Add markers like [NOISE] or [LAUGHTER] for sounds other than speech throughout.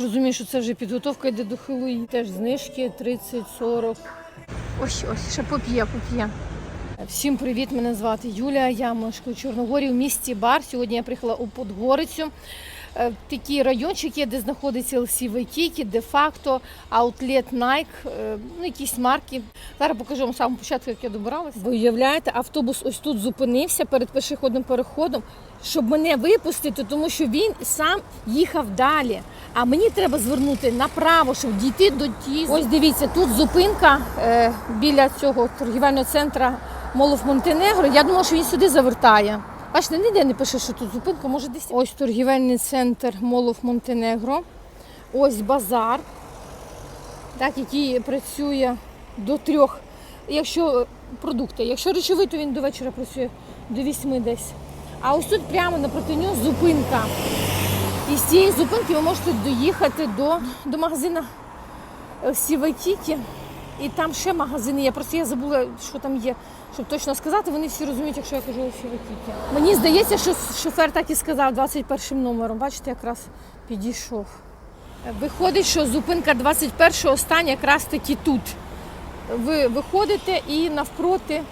розумію, що це вже підготовка йде до Хеллоуіну. Теж знижки 30-40. Ось, ось, ще поп'є, поп'є. Всім привіт! Мене звати Юлія. Я мешкаю в Чорногорі в місті Бар. Сьогодні я приїхала у Подгорицю. Е, Такий райончик є, де знаходиться LC Waikiki, де-факто Nike, е, ну якісь марки. Зараз покажу вам з самого початку, як я добиралася. Ви уявляєте, автобус ось тут зупинився перед пішохідним переходом, щоб мене випустити, тому що він сам їхав далі. А мені треба звернути направо, щоб дійти до тієї. Ось дивіться, тут зупинка е, біля цього торгівельного центру Молов Монтенегро. Я думала, що він сюди завертає. Бачите, ніде не пише, що тут зупинка, може десь. Ось торгівельний центр Молов Монтенегро. Ось базар, так, який працює до трьох. Якщо е, продукти, якщо речовий, то він до вечора працює до вісьми десь. А ось тут прямо напроти нього зупинка. І з цієї зупинки ви можете доїхати до, до магазину Сівайтіті. І там ще магазини є. Просто я забула, що там є, щоб точно сказати. Вони всі розуміють, якщо я кажу Сівайтіті. Мені здається, що шофер так і сказав 21 номером. Бачите, якраз підійшов. Виходить, що зупинка 21 остання якраз таки тут. Ви виходите і навпроти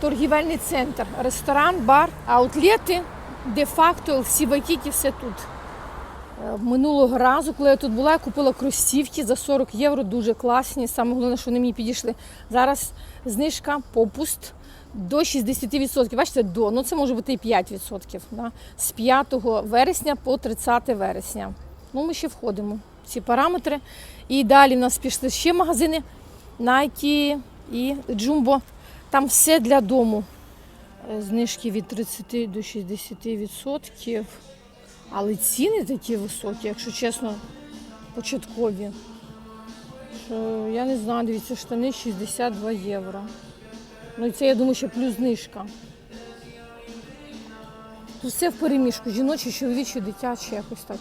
торгівельний центр, ресторан, бар, аутлети, де-факто всі Вайкіки, все тут. Е, Минулого разу, коли я тут була, я купила кросівки за 40 євро, дуже класні. Саме головне, що вони мені підійшли. Зараз знижка попуст до 60%. Бачите, до, ну це може бути і 5%. Да? З 5 вересня по 30 вересня. Ну, ми ще входимо в ці параметри. І далі в нас пішли ще магазини Nike і Jumbo. Там все для дому. Е, Знижки від 30 до 60%. Але ціни такі високі, якщо чесно, початкові. Що, я не знаю, дивіться, штани 62 євро. Ну і це, я думаю, ще плюс знижка. Тут все в переміжку, жіночі, чоловічі, дитячі, якось так.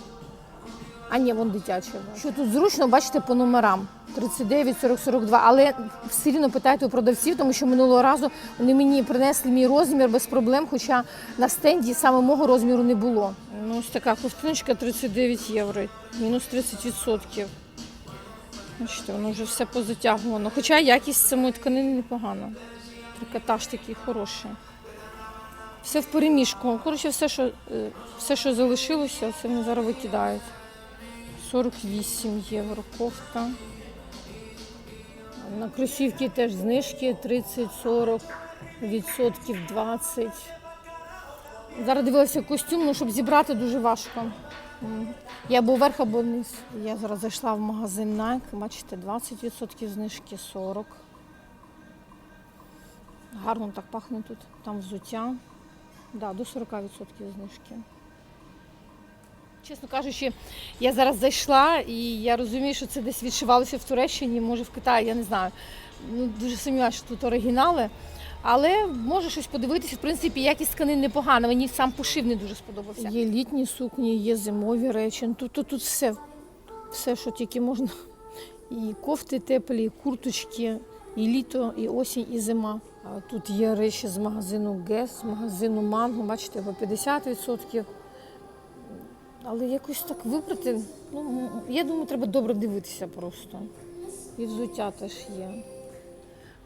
А ні, вон дитяче. Що тут зручно, бачите, по номерам 39, 40, 42. Але все рівно питайте у продавців, тому що минулого разу вони мені принесли мій розмір без проблем, хоча на стенді саме мого розміру не було. Ну, ось така ковтиночка 39 євро, мінус 30%. Бачите, воно вже все позатягувано. Хоча якість самої тканини непогана. Трикотаж такий хороший. Все в переміжку. Коротше, все, що, е, все, що залишилося, це вони зараз викидають. 48 євро кофта. На кросівки теж знижки 30-40, відсотків 20. Зараз дивилася костюм, ну щоб зібрати дуже важко. Я або вверх, або вниз. Я зараз зайшла в магазин Nike, бачите, 20% знижки, 40. Гарно так пахне тут. Там взуття. Да, до 40% знижки. Чесно кажучи, я зараз зайшла і я розумію, що це десь відшивалося в Туреччині, може в Китаї, я не знаю. Ну, дуже сумніваюся, що тут оригінали. Але можу щось подивитися. В принципі, якість тканин непогана. Мені сам пошив не дуже сподобався. Є літні сукні, є зимові речі. Ну, Тут, тут, тут все, все, що тільки можна. І кофти теплі, і курточки, і літо, і осінь, і зима. Тут є речі з магазину ГЕС, з магазину Манго, бачите, по 50%. Але якось так вибрати, ну, я думаю, треба добре дивитися просто. І взуття теж є.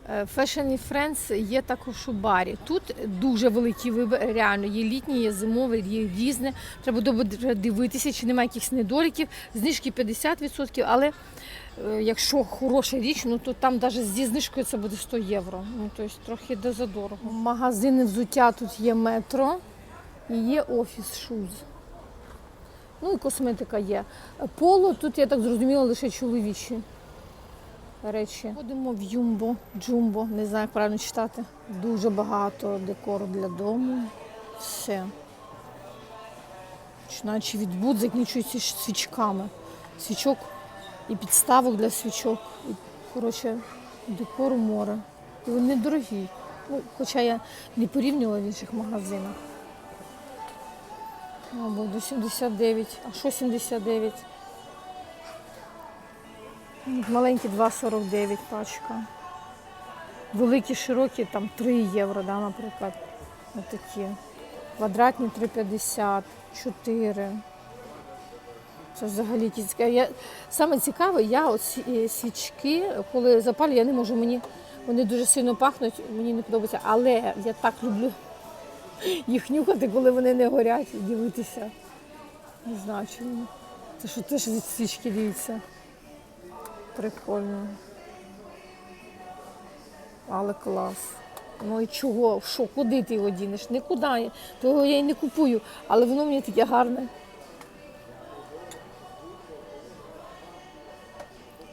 Е, Fashion Friends є також у барі. Тут дуже великий вибір, реально є літній, є зимовий, є різне. Треба добре дивитися, чи немає якихось недоліків. Знижки 50%, але е, якщо хороша річ, ну то там навіть зі знижкою це буде 100 євро. Ну, тобто трохи йде задорого. Магазини взуття тут є метро і є офіс шуз. Ну і косметика є. Поло тут, я так зрозуміла, лише чоловічі речі. Ходимо в Юмбо, Джумбо, не знаю, як правильно читати. Дуже багато декору для дому. Все. Починаючи від буд, закінчується свічками. Свічок і підставок для свічок. І, коротше, декору море. І вони дорогі. Ну, хоча я не порівнювала в інших магазинах. Або до 79. А що 79? Маленькі 2,49 пачка. Великі, широкі, там 3 євро, да, наприклад. Отакі. Квадратні 3,50, 4. Це взагалі. Я, саме цікаве, я от свічки, коли запалю, я не можу, мені вони дуже сильно пахнуть, мені не подобається. Але я так люблю їх нюхати, коли вони не горять, і дивитися. Не знаю чому. Це що теж від свічки дивіться. Прикольно. Але клас. Ну і чого? Що, куди ти його дінеш? Нікуди. Того я і не купую, але воно мені таке гарне.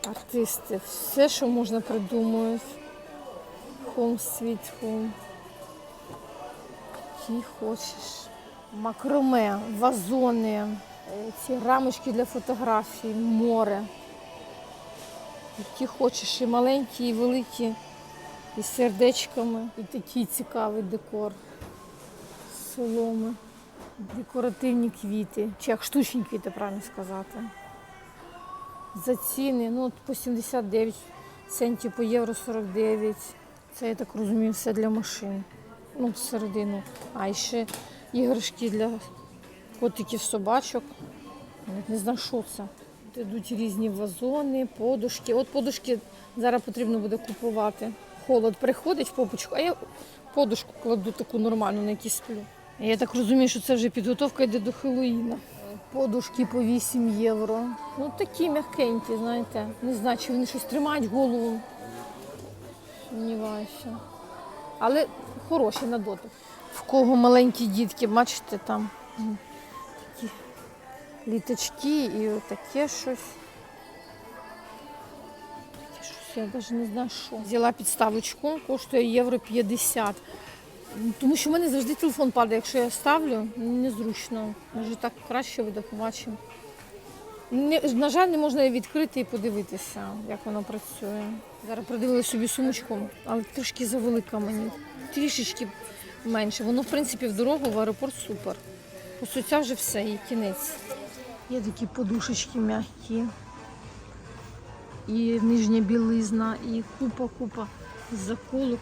Артисти, все, що можна придумують. Home Sweet Home. Які хочеш. Макроме, вазони, е, ці рамочки для фотографій, море. Які хочеш, і маленькі, і великі, і з сердечками. І такий цікавий декор. Соломи, декоративні квіти. Чи як штучні квіти, правильно сказати. За ціни, ну по 79 центів, по євро 49. Це, я так розумію, все для машин. Ну, всередину. А і ще іграшки для котиків, собачок. Не знаю, що це. Йдуть різні вазони, подушки. От подушки зараз потрібно буде купувати. Холод приходить в попочку, а я подушку кладу таку нормальну, на якій сплю. Я так розумію, що це вже підготовка йде до Хеллоїна. Подушки по 8 євро. Ну такі м'якенькі, знаєте. Не знаю, чи вони щось тримають голову. Сумніваюся. Але хороші на дотик. В кого маленькі дітки, бачите, там такі літачки і отаке щось. Таке щось, я навіть не знаю, що. Взяла підставочку, коштує євро 50. Тому що в мене завжди телефон падає, якщо я ставлю, незручно. Може так краще буде, побачимо. Не, на жаль, не можна її відкрити і подивитися, як воно працює. Зараз придивила собі сумочку, але трошки завелика мені. Трішечки менше. Воно, в принципі, в дорогу в аеропорт супер. По суті, вже все, і кінець. Є такі подушечки м'які. І нижня білизна, і купа-купа заколок.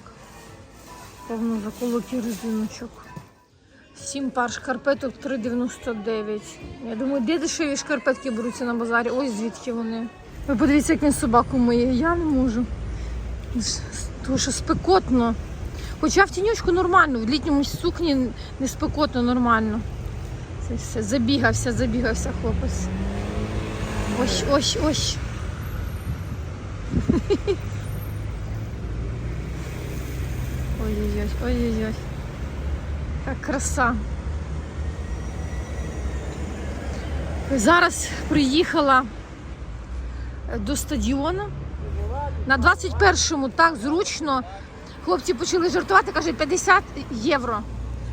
Повно заколок і резиночок. Сім пар шкарпеток 3,99. Я думаю, де дешеві шкарпетки беруться на базарі? Ось звідки вони. Ви подивіться, як він собаку миє. Я не можу. Тому що спекотно. Хоча в тіньочку нормально, в літньому сукні не спекотно, нормально. Це все. Забігався, забігався хлопець. Ось, ось, ось. [LAUGHS] Ой-ой-ой, ой-ой-ой. Як краса. Зараз приїхала до стадіону. На 21-му так зручно. Хлопці почали жартувати, каже, 50 євро.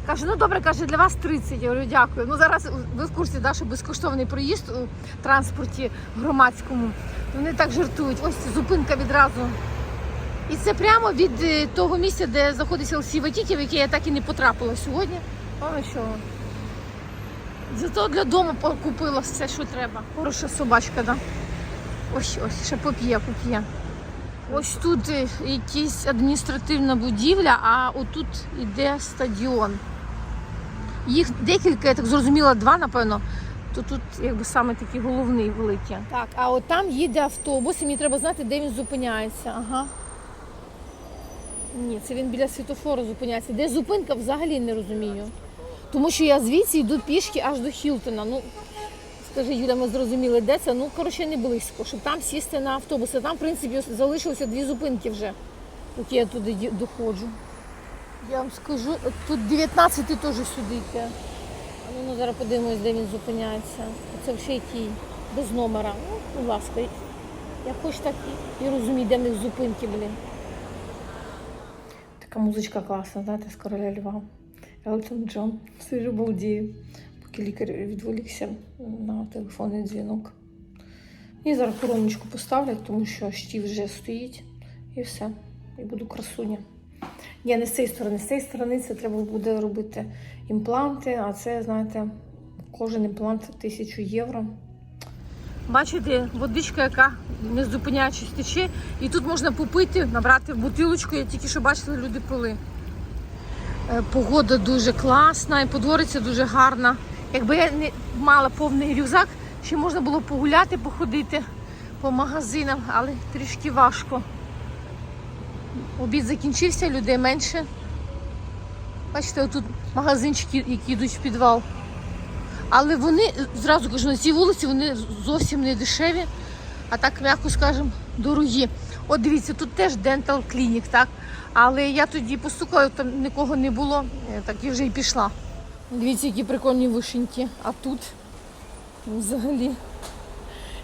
Каже, ну добре, каже, для вас 30. Я говорю, дякую. Ну зараз ви в курсі, да, що безкоштовний проїзд у транспорті громадському. Вони так жартують. Ось зупинка відразу. І це прямо від е, того місця, де знаходиться Олексій Ватітів, яке я так і не потрапила сьогодні. Певно, що зато для дому купила все, що треба. Хороша собачка, да. Ось, ось, ще поп'є, поп'є. Ось тут е, якась адміністративна будівля, а отут іде стадіон. Їх декілька, я так зрозуміла, два, напевно. То тут якби саме такий головний великий. Так, а от там їде автобус, і мені треба знати, де він зупиняється. Ага. Ні, це він біля світофору зупиняється. Де зупинка взагалі не розумію. Тому що я звідси йду пішки аж до Хілтона. Ну, скажи, Юля, ми зрозуміли, де це. Ну, коротше, не близько, щоб там сісти на автобус. А там, в принципі, залишилося дві зупинки вже, поки я туди доходжу. Я вам скажу, тут 19 теж сюди йде. Ну, ну, зараз подивимось, де він зупиняється. Це вже який без номера. Ну, будь ласка, я хоч так і, і розумію, де в них зупинки, блін. Така музичка класна, знаєте, з короля Льва. Елтон Джон. Сижу балдію, поки лікар відволікся на телефонний дзвінок. І зараз короночку поставлять, тому що штів вже стоїть. І все. І буду красуня. Ні, не з цієї сторони. З цієї сторони це треба буде робити імпланти, а це, знаєте, кожен імплант тисячу євро. Бачите, водичка, яка не зупиняючись тече, і тут можна попити, набрати бутилочку. Я тільки що бачила, люди пили. Е, Погода дуже класна, і подвориця дуже гарна. Якби я не мала повний рюкзак, Ще можна було погуляти, походити по магазинам, але трішки важко. Обід закінчився, людей менше. Бачите, тут магазинчики, які йдуть в підвал. Але вони, зразу кажу, на цій вулиці вони зовсім не дешеві, а так, м'яко скажемо, дорогі. От дивіться, тут теж Dental Clinic, так? Але я тоді постукала, там нікого не було, так і вже і пішла. Дивіться, які прикольні вишеньки. А тут взагалі.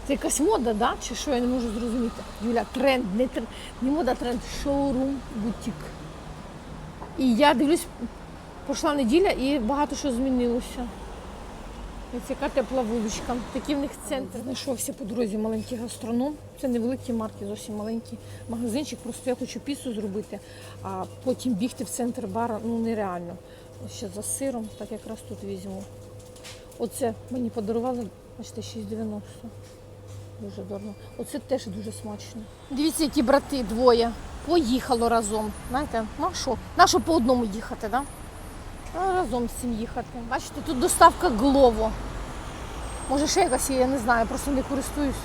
Це якась мода, да? чи що я не можу зрозуміти. Юля, тренд, не, тренд, не мода, тренд, шоурум, бутік. І я дивлюсь, пройшла неділя і багато що змінилося. Ось яка тепла вуличка. Такий в них центр. Знайшовся по дорозі маленький гастроном. Це невеликі марки, зовсім маленький магазинчик. Просто я хочу піцу зробити, а потім бігти в центр бара ну нереально. Ще за сиром, так якраз тут візьму. Оце мені подарували, бачите, 6,90. Дуже дорого. Оце теж дуже смачно. Дивіться, які брати двоє. Поїхало разом. Знаєте, ну а що? На що по одному їхати. Да? А разом з цим їхати. Бачите, тут доставка Глово. Може ще якась є, я не знаю, просто не користуюсь.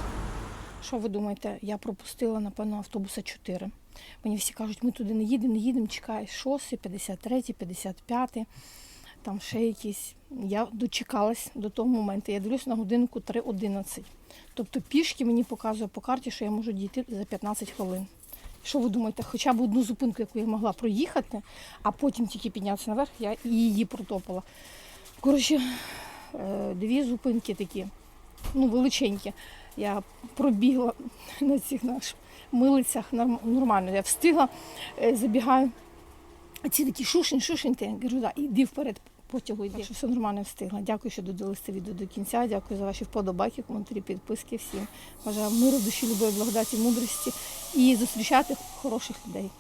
Що ви думаєте, я пропустила, напевно, автобуса 4. Мені всі кажуть, ми туди не їдемо, не їдемо, чекай, 6, 53, 55, там ще якісь. Я дочекалась до того моменту. Я дивлюсь на годинку 3.11. Тобто пішки мені показує по карті, що я можу дійти за 15 хвилин. Що ви думаєте, хоча б одну зупинку, яку я могла проїхати, а потім тільки піднятися наверх, я її протопала. Коротше, е, дві зупинки такі, ну, величенькі. Я пробігла [LAUGHS] на цих наших милицях нормально. Я встигла, е, забігаю. А ці такі шушень, шушень, ти. Я кажу, да, іди вперед, потягу йди. Що все нормально встигла. Дякую, що додивилися це відео до кінця. Дякую за ваші вподобайки, коментарі, підписки всім. Бажаю миру, душі, любові, благодаті, мудрості і зустрічати хороших людей.